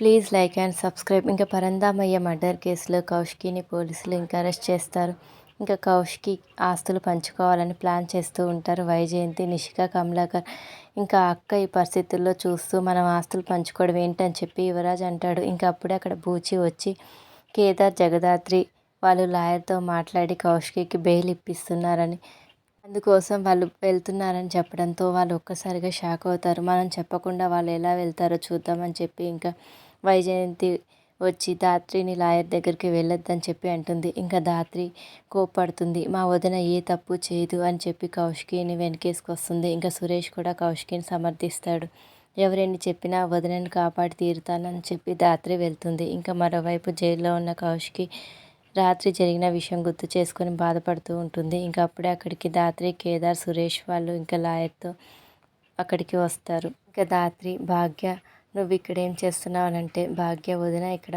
Please like and subscribe. ఇంకా Parandhamayya murder కేసులో కౌశికిని పోలీసులు ఇంకా అరెస్ట్ చేస్తారు. ఇంకా కౌశికి ఆస్తులు పంచుకోవాలని ప్లాన్ చేస్తూ ఉంటారు వైజయంతి నిషిక కమలాకర్. ఇంకా అక్క ఈ పరిస్థితుల్లో చూస్తూ మనం ఆస్తులు పంచుకోవడం ఏంటని చెప్పి యువరాజ్ అంటాడు. ఇంకా అప్పుడే అక్కడ బూచి వచ్చి కేదార్ జగదాత్రి వాళ్ళు లాయర్తో మాట్లాడి కౌశికి బెయిల్ ఇప్పిస్తున్నారని అందుకోసం వాళ్ళు వెళ్తున్నారని చెప్పడంతో వాళ్ళు ఒక్కసారిగా షాక్ అవుతారు. మనం చెప్పకుండా వాళ్ళు ఎలా వెళ్తారో చూద్దామని చెప్పి ఇంకా వైజయంతి వచ్చి ధాత్రిని లాయర్ దగ్గరికి వెళ్ళొద్దని చెప్పి అంటుంది. ఇంకా ధాత్రి కోప్పడుతుంది. మా వదిన ఏ తప్పు చేయదు అని చెప్పి కౌశికిని వెనకేసుకొస్తుంది ఇంకా సురేష్ కూడా కౌశికిని సమర్థిస్తాడు. ఎవరైనా చెప్పినా వదినని కాపాడి తీరుతానని చెప్పి ధాత్రి వెళ్తుంది. ఇంకా మరోవైపు జైల్లో ఉన్న కౌశికి రాత్రి జరిగిన విషయం గుర్తు చేసుకొని బాధపడుతూ ఉంటుంది. ఇంకా అప్పుడే అక్కడికి ధాత్రి కేదార్ సురేష్ వాళ్ళు ఇంకా లాయర్తో అక్కడికి వస్తారు. ఇంకా ధాత్రి భాగ్య నువ్వు ఇక్కడ ఏం చేస్తున్నావు? అని అంటే భాగ్య వదిన ఇక్కడ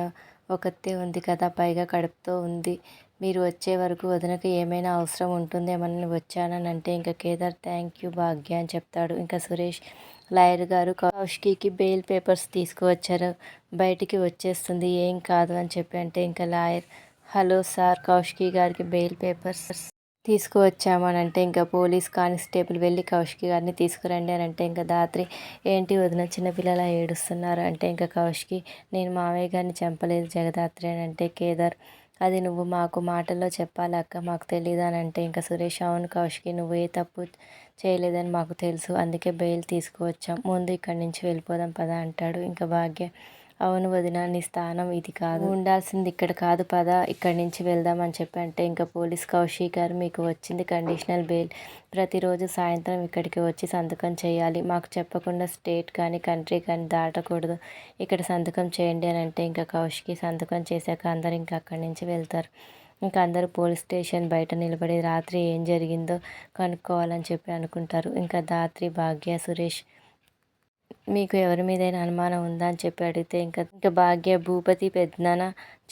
ఒకతే ఉంది కదా పైగా కడుపుతో ఉంది. మీరు వచ్చే వరకు వదినకు ఏమైనా అవసరం ఉంటుందేమని వచ్చానని అంటే ఇంకా కేదార్ థ్యాంక్ యూ భాగ్య అని చెప్తాడు. ఇంకా సురేష్ లాయర్ గారు కౌష్కి బెయిల్ పేపర్స్ తీసుకువచ్చారు. బయటికి వచ్చేస్తుంది. ఏం కాదు అని చెప్పి అంటే ఇంకా లాయర్ హలో సార్ కౌష్కి గారికి బెయిల్ పేపర్స్ తీసుకువచ్చామని అంటే ఇంకా పోలీస్ కానిస్టేబుల్ వెళ్ళి కౌశికి గారిని తీసుకురండి అని అంటే ఇంకా దాత్రి ఏంటి వదిన చిన్నపిల్లల ఏడుస్తున్నారు? అంటే ఇంకా కౌశికి నేను మావయ్య గారిని చంపలేదు జగదాత్రి అని అంటే కేదార్ అది నువ్వు మాకు మాటల్లో చెప్పాలి అక్క? మాకు తెలియదు అని అంటే ఇంకా సురేష్ అవును కౌశికి నువ్వు ఏ తప్పు చేయలేదని మాకు తెలుసు అందుకే బెయిల్ తీసుకువచ్చాం ముందు ఇక్కడి నుంచి వెళ్ళిపోదాం పదా అంటాడు ఇంకా భాగ్య. అవును వదిన నీ స్థానం ఇది కాదు. ఉండాల్సింది ఇక్కడ కాదు పద ఇక్కడి నుంచి వెళ్దామని చెప్పి అంటే ఇంకా పోలీస్ కౌశిక్ గారు మీకు వచ్చింది కండిషనల్ బెయిల్ ప్రతిరోజు సాయంత్రం ఇక్కడికి వచ్చి సంతకం చేయాలి. మాకు చెప్పకుండా స్టేట్ కానీ కంట్రీ కానీ దాటకూడదు. ఇక్కడ సంతకం చేయండి అని అంటే ఇంకా కౌశికి సంతకం చేశాక అందరు ఇంకా అక్కడి నుంచి వెళ్తారు. ఇంకా అందరూ పోలీస్ స్టేషన్ బయట నిలబడి రాత్రి ఏం జరిగిందో కనుక్కోవాలని చెప్పి అనుకుంటారు. ఇంకా దాత్రి భాగ్య సురేష్ మీకు ఎవరి మీదైనా అనుమానం ఉందా అని చెప్పి అడిగితే ఇంకా ఇంకా భాగ్య భూపతి పెద్దనాన్న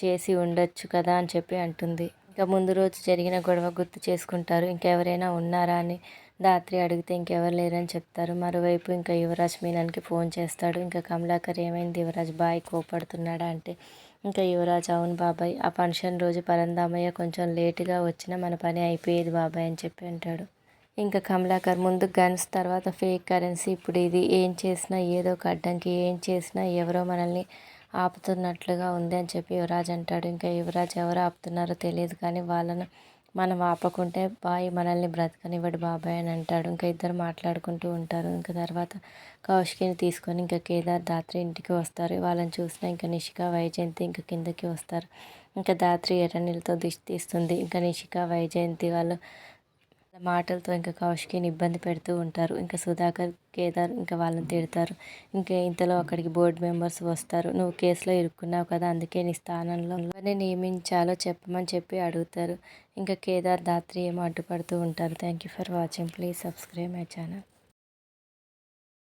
చేసి ఉండొచ్చు కదా అని చెప్పి అంటుంది. ఇంకా ముందు రోజు జరిగిన గొడవ గుర్తు చేసుకుంటారు. ఇంకెవరైనా ఉన్నారా అని దాత్రి అడిగితే ఇంకెవరు లేరని చెప్తారు. మరోవైపు ఇంకా యువరాజ్ మీనానికి ఫోన్ చేస్తాడు. ఇంకా కమలాకర్ ఏమైంది? యువరాజ్ బాయ్ కోపడుతున్నాడా? అంటే ఇంకా యువరాజ్ అవును బాబాయ్. ఆ ఫంక్షన్ రోజు పరందామయ్య కొంచెం లేటుగా వచ్చినా మన పని అయిపోయేది బాబాయ్ అని చెప్పి అంటాడు. ఇంకా కమలాకర్ ముందు గన్స్ తర్వాత ఫేక్ కరెన్సీ. ఇప్పుడు ఇది ఏం చేసినా ఏదో ఒక అడ్డంకి ఏం చేసినా ఎవరో మనల్ని ఆపుతున్నట్లుగా ఉంది అని చెప్పి యువరాజ్ అంటాడు. ఇంకా యువరాజ్ ఎవరు ఆపుతున్నారో తెలియదు కానీ వాళ్ళను మనం ఆపకుంటే బాయ్ మనల్ని బ్రతకనివ్వడు బాబాయ్ అని అంటాడు. ఇంకా ఇద్దరు మాట్లాడుకుంటూ ఉంటారు. ఇంకా తర్వాత కౌశికిని తీసుకొని ఇంకా కేదార్ దాత్రి ఇంటికి వస్తారు. వాళ్ళని చూసిన ఇంకా నిషిక వైజయంతి ఇంకా కిందకి వస్తారు. ఇంకా దాత్రి ఎర్రనీళ్ళతో దిష్టి తీస్తుంది. ఇంకా నిషిక వైజయంతి వాళ్ళు మాటలతో ఇంకా కౌశికిని ఇబ్బంది పెడుతూ ఉంటారు. ఇంకా సుధాకర్ కేదార్ ఇంకా వాళ్ళని తిడతారు. ఇంకా ఇంతలో అక్కడికి బోర్డు మెంబర్స్ వస్తారు. నువ్వు కేసులో ఇరుక్కున్నావు కదా అందుకే నీ స్థానంలో నేను నియమించాలో చెప్పమని చెప్పి అడుగుతారు. ఇంకా కేదార్ దాత్రి ఏమో అడ్డుపడుతూ ఉంటారు. Thank you for watching please subscribe my channel